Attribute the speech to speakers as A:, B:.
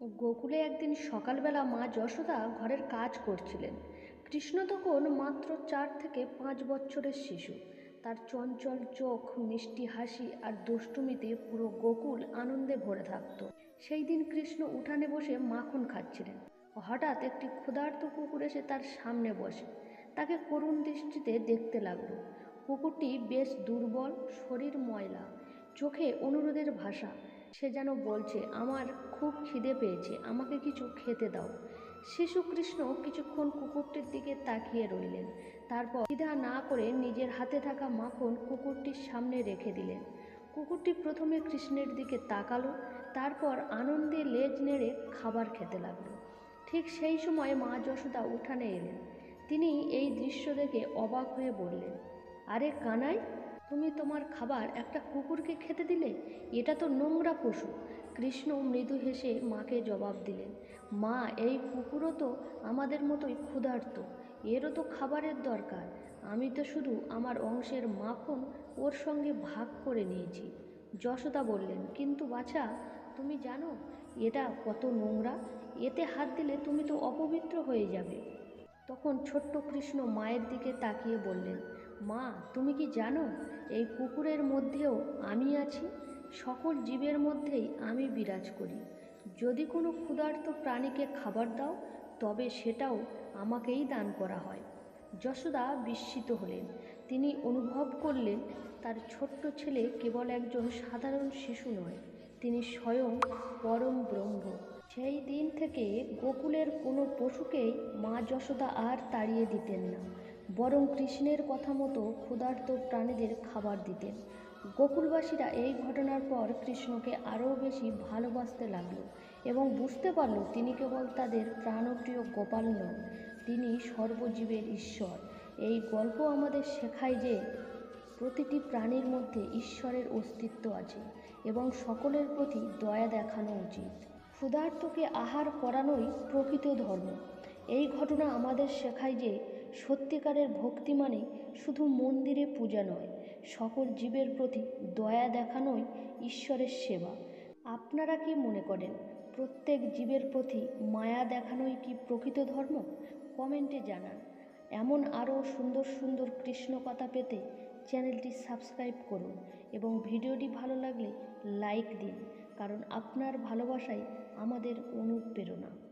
A: গোকুলে একদিন সকালবেলা মা যশোদা ঘরের কাজ করছিলেন। কৃষ্ণ তখন মাত্র চার থেকে পাঁচ বছরের শিশু। তার চঞ্চল চোখ, মিষ্টি হাসি আর দুষ্টুমিতে পুরো গোকুল আনন্দে ভরে থাকত। সেই দিন কৃষ্ণ উঠানে বসে মাখন খাচ্ছিলেন। হঠাৎ একটি ক্ষুধার্ত কুকুর এসে তার সামনে বসে। তাকে করুণ দৃষ্টিতে দেখতে লাগল। কুকুরটি বেশ দুর্বল, শরীর ময়লা। চোখে অনুরোধের ভাষা। সে যেন বলছে, আমার খুব খিদে পেয়েছে, আমাকে কিছু খেতে দাও। শিশু কৃষ্ণ কিছুক্ষণ কুকুরটির দিকে তাকিয়ে রইলেন। তারপর দ্বিধা না করে নিজের হাতে থাকা মাখন কুকুরটির সামনে রেখে দিলেন। কুকুরটি প্রথমে কৃষ্ণের দিকে তাকালো, তারপর আনন্দে লেজ নেড়ে খাবার খেতে লাগল। ঠিক সেই সময় মা যশোদা উঠানে এলেন। তিনি এই দৃশ্য দেখে অবাক হয়ে বললেন, আরে কানাই তুমি তোমার খাবার একটা কুকুরকে খেতে দিলে? এটা তো নোংরা পশু। কৃষ্ণ মৃদু হেসে মাকে জবাব দিলেন, মা, এই কুকুরও তো আমাদের মতোই ক্ষুধার্ত। এরও তো খাবারের দরকার। আমি তো শুধু আমার অংশের মাখন ওর সঙ্গে ভাগ করে নিয়েছি। যশোদা বললেন, কিন্তু বাছা, তুমি জানো, এটা কত নোংরা। এতে হাত দিলে তুমি তো অপবিত্র হয়ে যাবে। তখন ছোট্ট কৃষ্ণ মায়ের দিকে তাকিয়ে বললেন মা, তুমি কি জানো, এই পুকুরের মধ্যেও আমি আছি? সকল জীবের মধ্যেই আমি বিরাজ করি। যদি কোনো ক্ষুধার্ত প্রাণীকে খাবার দাও, তবে সেটাও আমাকেই দান করা হয়। যশোদা বিস্মিত হলেন। তিনি অনুভব করলেন, তার ছোট্ট ছেলে কেবল একজন সাধারণ শিশু নয়, তিনি স্বয়ং পরম ব্রহ্ম। সেই দিন থেকে গোকুলের কোনো পশুকেই মা যশোদা আর তাড়িয়ে দিতেন না। বরং কৃষ্ণের কথা মতো ক্ষুধার্ত প্রাণীদের খাবার দিতেন। গোকুলবাসীরা এই ঘটনার পর কৃষ্ণকে আরও বেশি ভালোবাসতে লাগল এবং বুঝতে পারল তিনি কেবল তাদের প্রাণপ্রিয় গোপাল নন, তিনি সর্বজীবের ঈশ্বর। এই গল্প আমাদের শেখায় যে প্রতিটি প্রাণীর মধ্যে ঈশ্বরের অস্তিত্ব আছে এবং সকলের প্রতি দয়া দেখানো উচিত। ক্ষুধার্তকে আহার করানোই প্রকৃত ধর্ম। এই ঘটনা আমাদের শেখায় যে সত্যিকারের ভক্তি মানে শুধু মন্দিরে পূজা নয়, সকল জীবের প্রতি দয়া দেখানোই ঈশ্বরের সেবা। আপনারা কি মনে করেন, প্রত্যেক জীবের প্রতি মায়া দেখানোই কি প্রকৃত ধর্ম? কমেন্টে জানান। এমন আরও সুন্দর সুন্দর কৃষ্ণ কথা পেতে চ্যানেলটি সাবস্ক্রাইব করুন এবং ভিডিওটি ভালো লাগলে লাইক দিন, কারণ আপনার ভালোবাসাই আমাদের অনুপ্রেরণা।